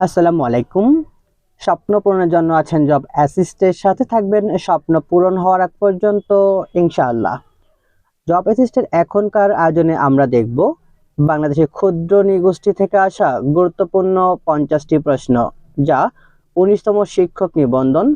আসসালামু আলাইকুম। স্বপ্ন পূরণের জন্য আছেন জব অ্যাসিস্টের সাথে থাকবেন, স্বপ্ন পূরণ হওয়ার আগ পর্যন্ত, ইনশাআল্লাহ। জব অ্যাসিস্টের এখনকার আয়োজনে আমরা দেখব বাংলাদেশের ক্ষুদ্র নিগোষ্ঠী থেকে আসা গুরুত্বপূর্ণ পঞ্চাশটি প্রশ্ন, যা উনিশতম শিক্ষক নিবন্ধন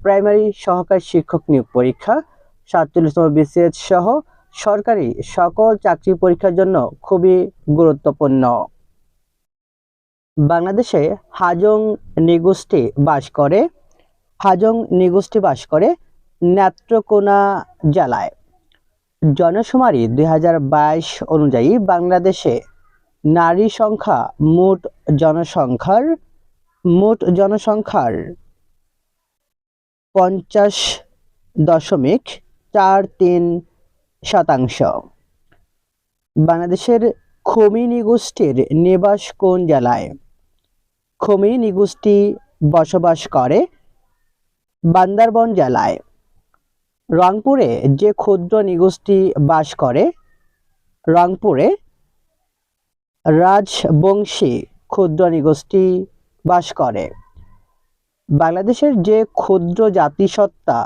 প্রাইমারি সহকারী শিক্ষক নিয়োগ পরীক্ষা, সাতচল্লিশতম বিসিএস সহ সরকারি সকল চাকরি পরীক্ষার জন্য খুবই গুরুত্বপূর্ণ। বাংলাদেশে হাজং নিগোষ্ঠী বাস করে, হাজং নিগোষ্ঠী বাস করে নেত্রকোনা জেলায়। জনশুমারি দুই হাজার বাইশ অনুযায়ী বাংলাদেশে নারী সংখ্যা মোট জনসংখ্যার মোট জনসংখ্যার পঞ্চাশ দশমিক চার তিন শতাংশ। বাংলাদেশের খমি গোষ্ঠীর নিবাস কোন জেলায়? খমি নিগোষ্ঠী বসবাস করে বান্দরবন জেলায়। রংপুরে যে ক্ষুদ্র নিগোষ্ঠী বাস করে, রংপুরে রাজবংশী ক্ষুদ্র নিগোষ্ঠী বাস করে। বাংলাদেশের যে ক্ষুদ্র জাতিসত্তা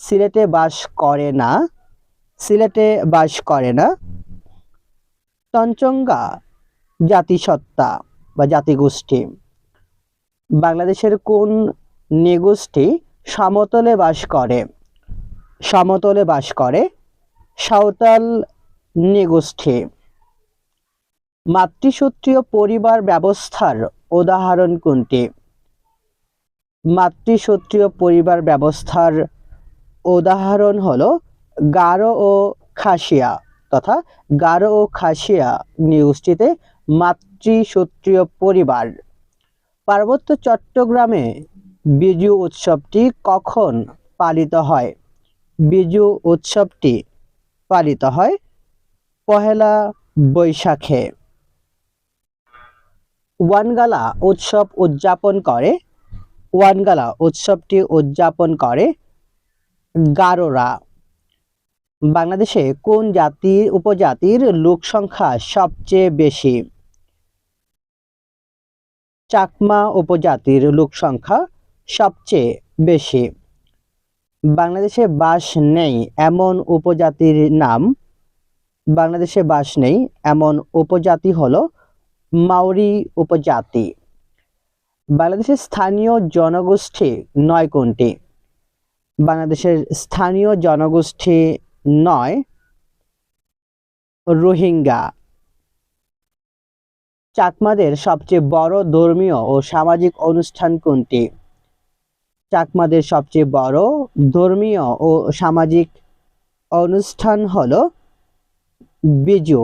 সিলেটে বাস করে না, সিলেটে বাস করে না, তঞ্চঙ্গা জাতিসত্তা বা জাতিগোষ্ঠী। বাংলাদেশের কোন নৃগোষ্ঠী সমতলে বাস করে? সমতলে বাস করে সাঁওতাল নৃগোষ্ঠী। মাতৃসূত্রীয় পরিবার ব্যবস্থার উদাহরণ কোনটি? মাতৃসূত্রীয় পরিবার ব্যবস্থার উদাহরণ হলো গারো ও খাসিয়া, তথা গারো ও খাসিয়া নিগোষ্ঠীতে মাতৃসূত্রীয় পরিবার পার্বত্য চট্টগ্রামে বিজু উৎসবটি কখন পালিত হয়? বিজু উৎসবটি পালিত হয় পহেলা বৈশাখে। ওয়ানগালা উৎসব উদযাপন করে। ওয়ানগালা উৎসবটি উদযাপন করে গারোরা। বাংলাদেশে কোন জাতির উপজাতির লোক সংখ্যা সবচেয়ে বেশি? চাকমা উপজাতির লোক সংখ্যা সবচেয়ে বেশি। বাংলাদেশে বাস নেই এমন উপজাতির নাম। বাংলাদেশে বাস নেই এমন উপজাতি হলো মাউরি উপজাতি। বাংলাদেশের স্থানীয় জনগোষ্ঠী নয় কোনটি? বাংলাদেশের স্থানীয় জনগোষ্ঠী নয়, রোহিঙ্গা। চাকমাদের সবচেয়ে বড় ধর্মীয় ও সামাজিক অনুষ্ঠান কোনটি? চাকমাদের সবচেয়ে বড় ধর্মীয় ও সামাজিক অনুষ্ঠান হলো বিজু।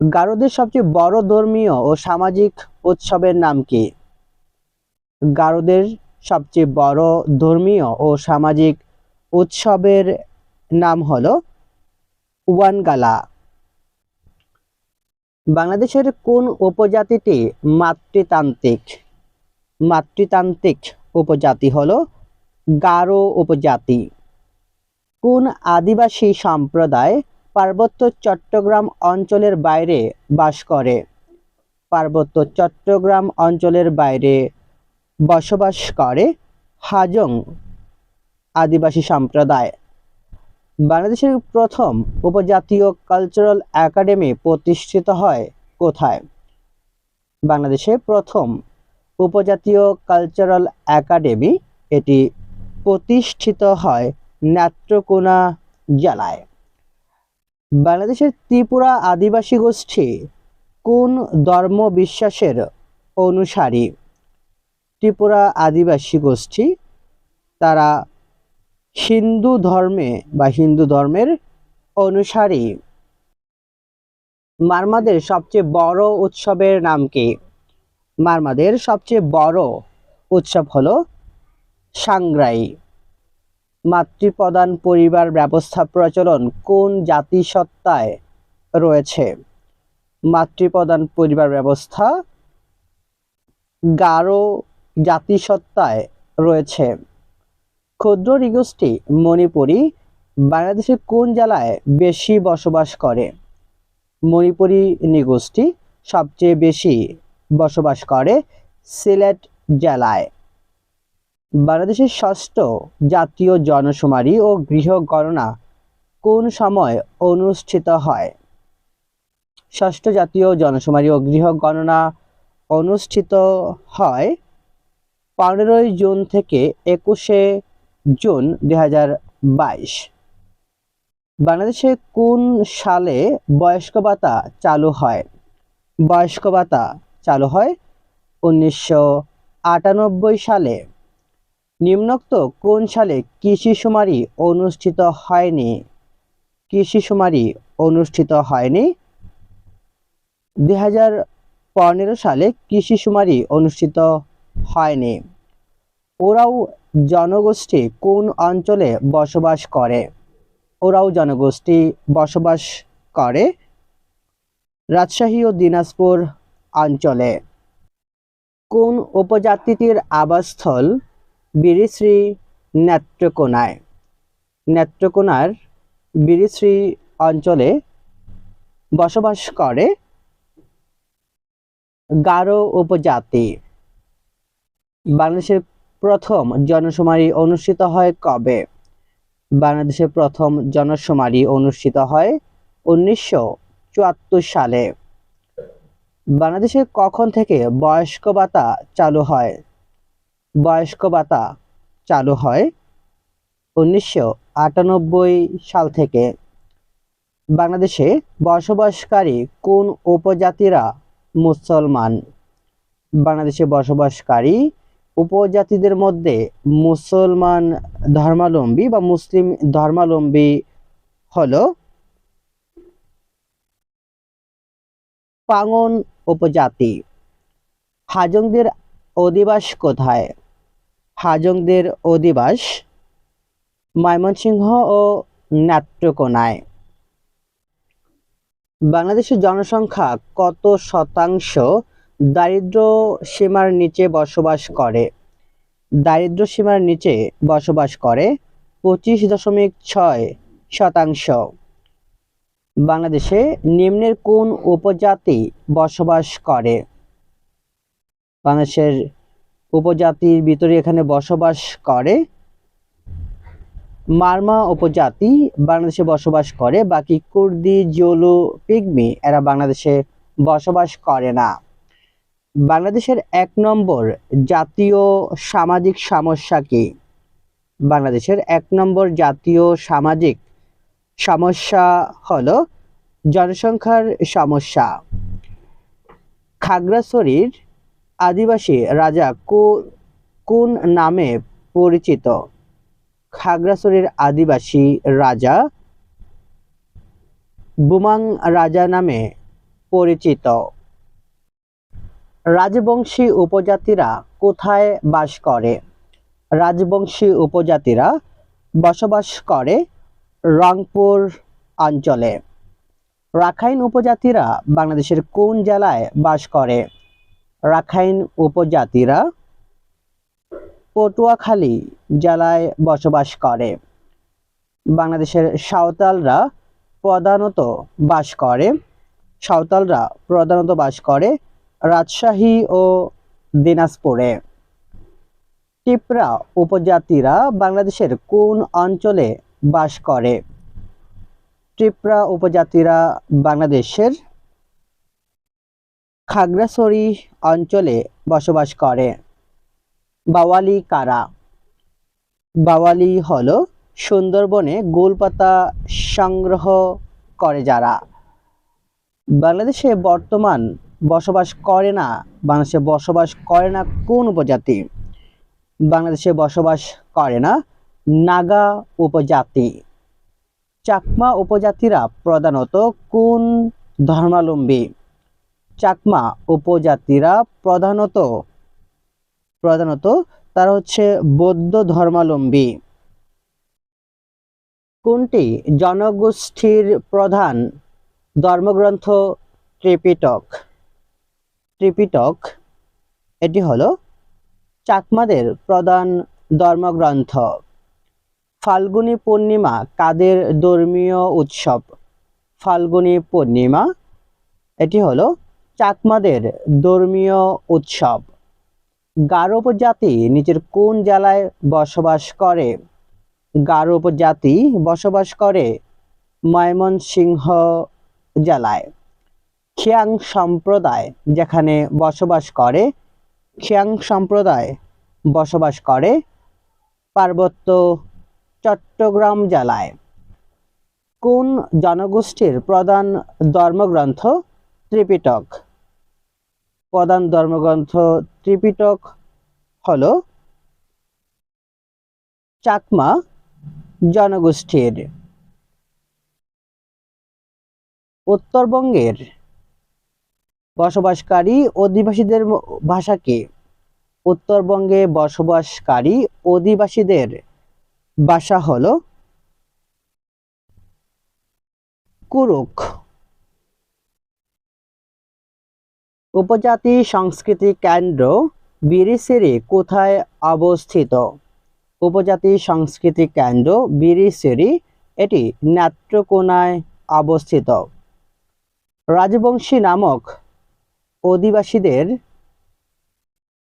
গারোদের সবচেয়ে বড় ধর্মীয় ও সামাজিক উৎসবের নাম কি? গারোদের সবচেয়ে বড় ধর্মীয় ও সামাজিক উৎসবের নাম হলো ওয়ানগালা। বাংলাদেশের কোন উপজাতিটি মাতৃতান্ত্রিক? মাতৃতান্ত্রিক উপজাতি হলো গারো উপজাতি। কোন আদিবাসী সম্প্রদায় পার্বত্য চট্টগ্রাম অঞ্চলের বাইরে বাস করে? পার্বত্য চট্টগ্রাম অঞ্চলের বাইরে বসবাস করে হাজং আদিবাসী সম্প্রদায়। বাংলাদেশের প্রথম উপজাতীয় কালচারাল একাডেমি প্রতিষ্ঠিত হয় কোথায়? বাংলাদেশে প্রথম উপজাতীয় কালচারাল একাডেমি এটি প্রতিষ্ঠিত হয় নেত্রকোনা জেলায়। বাংলাদেশের ত্রিপুরা আদিবাসী গোষ্ঠী কোন ধর্ম বিশ্বাসের অনুসারী? ত্রিপুরা আদিবাসী গোষ্ঠী, তারা হিন্দু ধর্মে বা হিন্দু ধর্মের অনুসারী। মারমাদের সবচেয়ে বড় উৎসবের নাম কি? মারমাদের সবচেয়ে বড় উৎসব হলো সাংগ্রাই মাতৃপ্রধান পরিবার ব্যবস্থা প্রচলন কোন জাতিসত্তায় রয়েছে? মাতৃপ্রধান পরিবার ব্যবস্থা গারো জাতিসত্তায় রয়েছে। ক্ষুদ্র নৃগোষ্ঠী মণিপুরী বাংলাদেশের কোন জেলায় বেশি বসবাস করে? মণিপুরী নৃগোষ্ঠী সবচেয়ে বেশি বসবাস করে সিলেট জেলায়। বাংলাদেশের ষষ্ঠ জাতীয় জনশুমারি ও গৃহ গণনা কোন সময় অনুষ্ঠিত হয়? ষষ্ঠ জাতীয় জনশুমারি ও গৃহ গণনা অনুষ্ঠিত হয় পনেরোই জুন থেকে একুশে জুন দুই বাংলাদেশে কোন সালে বয়স্ক ভাতা চালু হয়? বয়স্ক ভাতা চালু হয় উনিশশো আটানব্বই সালে। নিম্নোক্ত কোন সালে কৃষি শুমারি অনুষ্ঠিত হয়নি? কৃষি শুমারি অনুষ্ঠিত হয়নি। দুই হাজার পনেরো সালে কৃষি শুমারি অনুষ্ঠিত হয়নি। ওরাও জনগোষ্ঠী কোন অঞ্চলে বসবাস করে? ওরাও জনগোষ্ঠী বসবাস করে রাজশাহী ও দিনাজপুর অঞ্চলে। কোন উপজাতিটির আবাসস্থল বীরিশ্রী নেত্রকোনায়? নেত্রকোনার বীরিশ্রী অঞ্চলে বসবাস করে গারো উপজাতি। বাংলাদেশের প্রথম জনশুমারি অনুষ্ঠিত হয় কবে? বাংলাদেশে প্রথম জনশুমারি অনুষ্ঠিত হয় উনিশশো চুয়াত্তর সালে। বাংলাদেশে কখন থেকে বয়স্ক ভাতা চালু হয়? বয়স্ক ভাতা চালু হয় উনিশশো আটানব্বই সাল থেকে। বাংলাদেশে বসবাসকারী কোন উপজাতিরা মুসলমান? বাংলাদেশে বসবাসকারী উপজাতিদের মধ্যে মুসলমান ধর্মাবলম্বী বা মুসলিম ধর্মাবলম্বী হল পাঙ্গন উপজাতি। হাজংদের অধিবাস কোথায়? হাজংদের অধিবাস ময়মনসিংহ ও নেত্রকোনায়। বাংলাদেশের জনসংখ্যা কত শতাংশ দারিদ্র সীমার নিচে বসবাস করে। দারিদ্র সীমার নিচে বসবাস করে পঁচিশ দশমিক ছয় শতাংশ। বাংলাদেশে নিম্নের কোন উপজাতি বসবাস করে? বাংলাদেশের উপজাতির ভিতরে এখানে বসবাস করে মারমা উপজাতি বাংলাদেশে বসবাস করে, বাকি কুর্দি, জোলু, পিগমি এরা বাংলাদেশে বসবাস করে না। বাংলাদেশের এক নম্বর জাতীয় সামাজিক সমস্যা কি? বাংলাদেশের এক নম্বর জাতীয় সামাজিক সমস্যা হলো জনসংখ্যার সমস্যা। খাগড়াছড়ির আদিবাসী রাজা কোন নামে পরিচিত? খাগড়াছড়ির আদিবাসী রাজা বুমাং রাজা নামে পরিচিত। রাজবংশী উপজাতিরা কোথায় বাস করে? রাজবংশী উপজাতিরা বসবাস করে রংপুর অঞ্চলে। রাখাইন উপজাতিরা বাংলাদেশের কোন জেলায় বাস করে? রাখাইন উপজাতিরা পটুয়াখালী জেলায় বসবাস করে। বাংলাদেশের সাঁওতালরা প্রধানত বাস করে, সাঁওতালরা প্রধানত বাস করে রাজশাহী ও দিনাজপুরে। টিপরা উপজাতিরা বাংলাদেশের কোন অঞ্চলে বাস করে? ত্রিপুরা উপজাতিরা বাংলাদেশের খাগড়াছড়ি অঞ্চলে বসবাস করে। বাওয়ালি কারা? বাওয়ালি হলো সুন্দরবনে গোলপাতা সংগ্রহ করে যারা। বাংলাদেশে বর্তমান বসবাস করে না, বাংলাদেশে বসবাস করে না কোন উপজাতি? বাংলাদেশে বসবাস করে না নাগা উপজাতি। চাকমা উপজাতিরা প্রধানত কোন ধর্মাবলম্বী? চাকমা উপজাতিরা প্রধানত প্রধানত তারা হচ্ছে বৌদ্ধ ধর্মাবলম্বী। কোনটি জনগোষ্ঠীর প্রধান ধর্মগ্রন্থ ত্রিপিটক? ত্রিপিটক, এটি হলো চাকমাদের প্রধান ধর্মগ্রন্থ। ফাল্গুনী পূর্ণিমা কাদের ধর্মীয় উৎসব? ফাল্গুনী পূর্ণিমা, এটি হলো চাকমাদের ধর্মীয় উৎসব। গারো উপজাতি নিচের কোন জেলায় বসবাস করে? গারো উপজাতি বসবাস করে ময়মনসিংহ জেলায়। খিয়াং সম্প্রদায়, যেখানে বসবাস করে, খিয়াং সম্প্রদায় বসবাস করে পার্বত্য চট্টগ্রাম জেলায়। কোন জনগোষ্ঠীর প্রধান ধর্মগ্রন্থ ত্রিপিটক? প্রধান ধর্মগ্রন্থ ত্রিপিটক হল চাকমা জনগোষ্ঠীর। উত্তরবঙ্গের বসবাসকারী অধিবাসীদের ভাষাকে উত্তরবঙ্গে বসবাসকারী অধিবাসীদের ভাষা হলো কুরুক। উপজাতি সংস্কৃতি কেন্দ্র বিরিসিরি কোথায় অবস্থিত? উপজাতি সংস্কৃতি কেন্দ্র বিরিসিরি, এটি নেত্রকোনায় অবস্থিত। রাজবংশী নামক অধিবাসীদের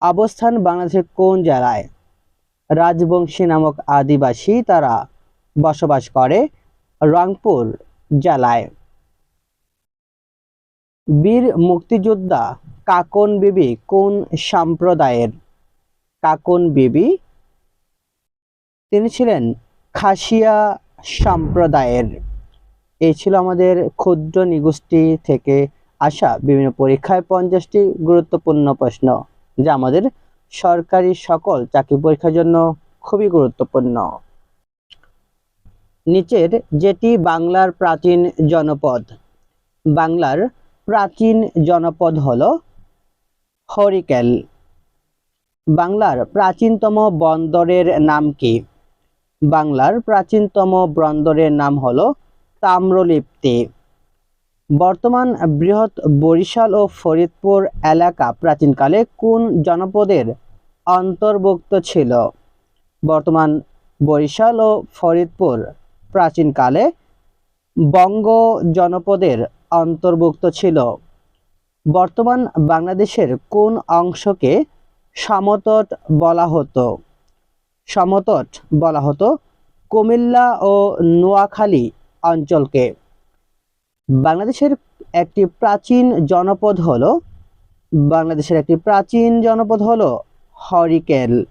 অবস্থান বাংলাদেশের কোন জেলায়? রাজবংশী নামক আদিবাসী তারা বসবাস করে রংপুর জেলায়। বীর মুক্তিযোদ্ধা কাকন বিবি কোন সম্প্রদায়ের? কাকন বিবি তিনি ছিলেন খাসিয়া সম্প্রদায়ের। এই ছিল আমাদের ক্ষুদ্র নিগোষ্ঠী থেকে আসা বিভিন্ন পরীক্ষায় পঞ্চাশটি গুরুত্বপূর্ণ প্রশ্ন, যা আমাদের সরকারি সকল চাকরি পরীক্ষার জন্য খুবই গুরুত্বপূর্ণ। নিচের যেটি বাংলার প্রাচীন জনপদ, বাংলার প্রাচীন জনপদ হল হরিকেল। বাংলার প্রাচীনতম বন্দরের নাম কি? বাংলার প্রাচীনতম বন্দরের নাম হল তাম্রলিপ্তি। বর্তমান বৃহৎ বরিশাল ও ফরিদপুর এলাকা প্রাচীনকালে কোন জনপদের অন্তর্ভুক্ত ছিল? বর্তমান বরিশাল ও ফরিদপুর প্রাচীনকালে বঙ্গ জনপদের অন্তর্ভুক্ত ছিল। বর্তমান বাংলাদেশের কোন অংশকে সমতট বলা হতো? সমতট বলা হতো কুমিল্লা ও নোয়াখালী অঞ্চলকে। বাংলাদেশের একটি প্রাচীন জনপদ হলো, বাংলাদেশের একটি প্রাচীন জনপদ হলো হরিকেল।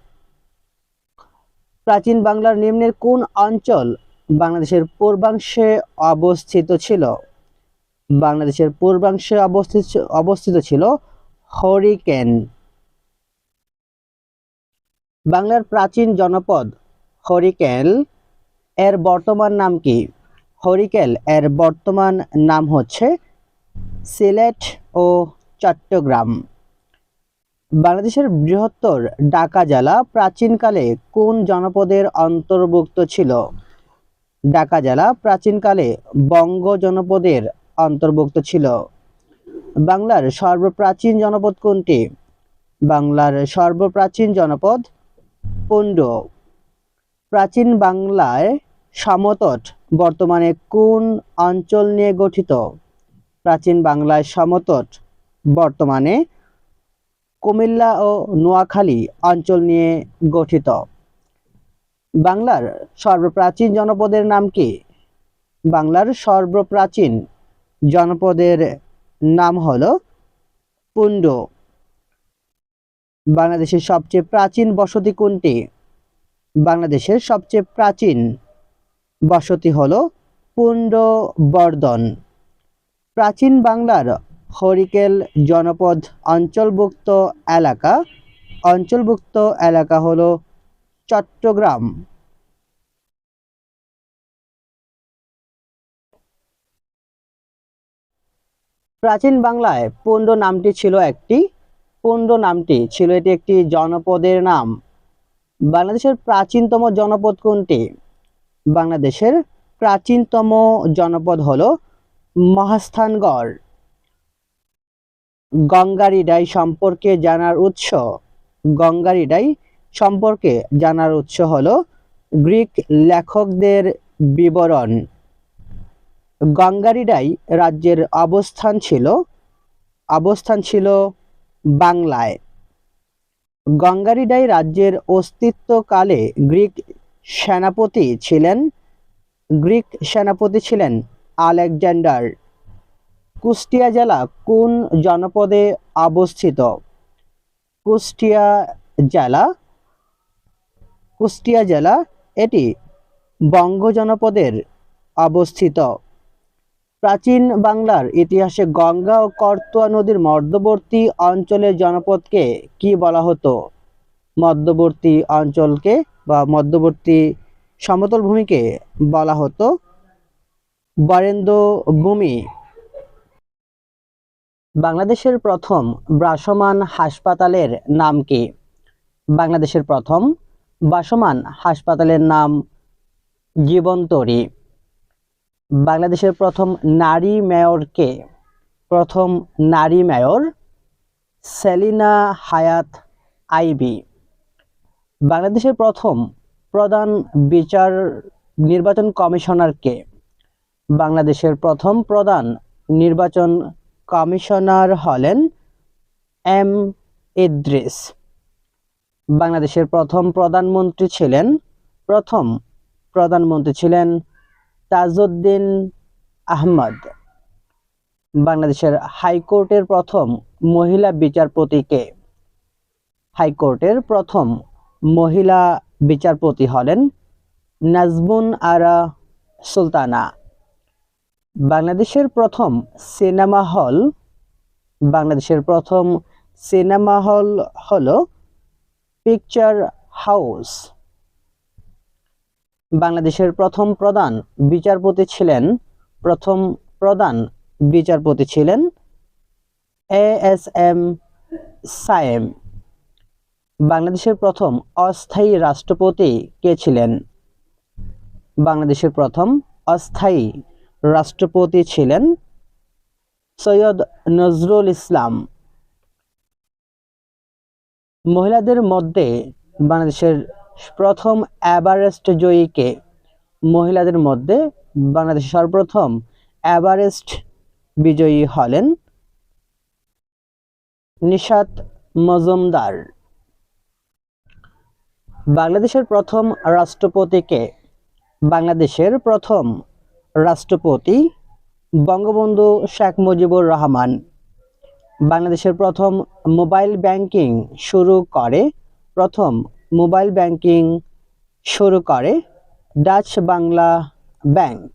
প্রাচীন বাংলার নিম্নের কোন অঞ্চল বাংলাদেশের পূর্বাংশে অবস্থিত ছিল? বাংলাদেশের পূর্বাংশে অবস্থিত অবস্থিত ছিল হরিকেন। বাংলার প্রাচীন জনপদ হরিকেল, এর বর্তমান নাম কি? হরিকেল এর বর্তমান নাম হচ্ছে সিলেট ও চট্টগ্রাম। বাংলাদেশের বৃহত্তর ঢাকা জেলা প্রাচীনকালে কোন জনপদের অন্তর্ভুক্ত ছিল? ঢাকা জেলা প্রাচীনকালে বঙ্গ জনপদের অন্তর্ভুক্ত ছিল। বাংলার সর্বপ্রাচীন জনপদ কোনটি? বাংলার সর্বপ্রাচীন জনপদ পুণ্ড প্রাচীন বাংলায় সমতট বর্তমানে কোন অঞ্চল নিয়ে গঠিত? প্রাচীন বাংলায় সমতট বর্তমানে কুমিল্লা ও নোয়াখালী অঞ্চল নিয়ে গঠিত। বাংলার সর্বপ্রাচীন জনপদের নাম কি? বাংলার সর্বপ্রাচীন জনপদের নাম হল পুণ্ড বাংলাদেশের সবচেয়ে প্রাচীন বসতি কোনটি? বাংলাদেশের সবচেয়ে প্রাচীন বসতি হলো পুণ্ডবর্ধন। প্রাচীন বাংলার হরিকেল জনপদ অঞ্চলভুক্ত এলাকা। অঞ্চলভুক্ত এলাকা হল চট্টগ্রাম। প্রাচীন বাংলায় পুণ্ড নামটি ছিল একটি, পুণ্ড নামটি ছিল এটি একটি জনপদের নাম। বাংলাদেশের প্রাচীনতম জনপদ কোনটি? বাংলাদেশের প্রাচীনতম জনপদ হলো মহাস্থানগড়। গঙ্গারিডাই সম্পর্কে জানার উৎস গঙ্গারিডাই সম্পর্কে জানার উৎস হলো গ্রিক লেখকদের বিবরণ। গঙ্গারিডাই রাজ্যের অবস্থান ছিল অবস্থান ছিল বাংলায়। গঙ্গারিডাই রাজ্যের অস্তিত্বকালে গ্রিক সেনাপতি ছিলেন, গ্রিক সেনাপতি ছিলেন আলেকজান্ডার। কুষ্টিয়া জেলা কোন জনপদে অবস্থিত? কুষ্টিয়া জেলা কুষ্টিয়া জেলা এটি বঙ্গ জনপদের অবস্থিত। প্রাচীন বাংলার ইতিহাসে গঙ্গা ও করতোয়া নদীর মধ্যবর্তী অঞ্চলের জনপদকে কি বলা হতো? মধ্যবর্তী অঞ্চলকে বা মধ্যবর্তী সমতল ভূমিকে বলা হতো। বরেন্দ্র ভূমি বাংলাদেশের প্রথম ব্রাসমান হাসপাতালের নাম কি? বাংলাদেশের প্রথম ভাসমান হাসপাতালের নাম জীবন্তরী। বাংলাদেশের প্রথম নারী মেয়র কে? প্রথম নারী মেয়র সেলিনা হায়াত আইবি। বাংলাদেশের প্রথম প্রধান বিচার নির্বাচন কমিশনার কে? বাংলাদেশের প্রথম প্রধান নির্বাচন কমিশনার হলেন এম ইদ্রিস। বাংলাদেশের প্রথম প্রধানমন্ত্রী ছিলেন, প্রথম প্রধানমন্ত্রী ছিলেন তাজউদ্দিন আহমদ। বাংলাদেশের হাইকোর্টের প্রথম মহিলা বিচারপতি কে? হাইকোর্টের প্রথম মহিলা বিচারপতি হলেন নাজমুন আরা সুলতানা। বাংলাদেশের প্রথম সিনেমা হল, বাংলাদেশের প্রথম সিনেমা হল হলো পিকচার হাউস। বাংলাদেশের প্রথম প্রধান বিচারপতি ছিলেন, প্রথম প্রধান বিচারপতি ছিলেন এ এস এম সায়েম। বাংলাদেশের প্রথম অস্থায়ী রাষ্ট্রপতি কে ছিলেন? বাংলাদেশের প্রথম অস্থায়ী রাষ্ট্রপতি ছিলেন সৈয়দ নজরুল ইসলাম। মহিলাদের মধ্যে বাংলাদেশের প্রথম এভারেস্ট জয়ীকে মহিলাদের মধ্যে বাংলাদেশের সর্বপ্রথম এভারেস্ট বিজয়ী হলেন নিশাত মজুমদার। বাংলাদেশের প্রথম রাষ্ট্রপতিকে বাংলাদেশের প্রথম রাষ্ট্রপতি বঙ্গবন্ধু শেখ মুজিবুর রহমান বাংলাদেশের প্রথম মোবাইল ব্যাংকিং শুরু করে, প্রথম মোবাইল ব্যাংকিং শুরু করে ডাচ বাংলা ব্যাংক।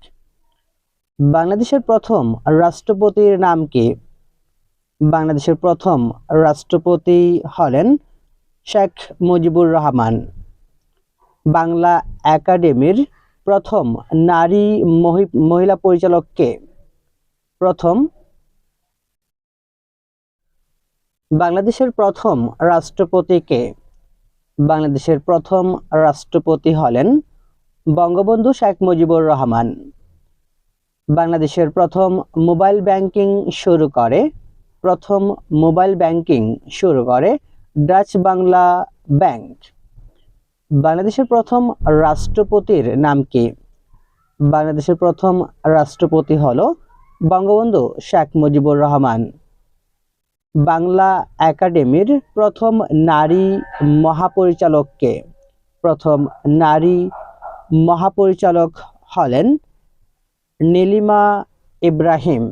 বাংলাদেশের প্রথম রাষ্ট্রপতির নাম কি? বাংলাদেশের প্রথম রাষ্ট্রপতি হলেন শেখ মুজিবুর রহমান। বাংলা একাডেমির প্রথম নারী মহি- মহিলা পরিচালক কে প্রথম বাংলাদেশের প্রথম রাষ্ট্রপতি কে বাংলাদেশের প্রথম রাষ্ট্রপতি হলেন বঙ্গবন্ধু শেখ মুজিবুর রহমান। বাংলাদেশের প্রথম মোবাইল ব্যাংকিং শুরু করে, প্রথম মোবাইল ব্যাংকিং শুরু করে ডাচ বাংলা ব্যাংক। বাংলাদেশের প্রথম রাষ্ট্রপতির নাম কি? বাংলাদেশের প্রথম রাষ্ট্রপতি হলো বঙ্গবন্ধু শেখ মুজিবুর রহমান। বাংলা একাডেমির প্রথম নারী মহাপরিচালককে প্রথম নারী মহাপরিচালক হলেন নীলিমা ইব্রাহিম।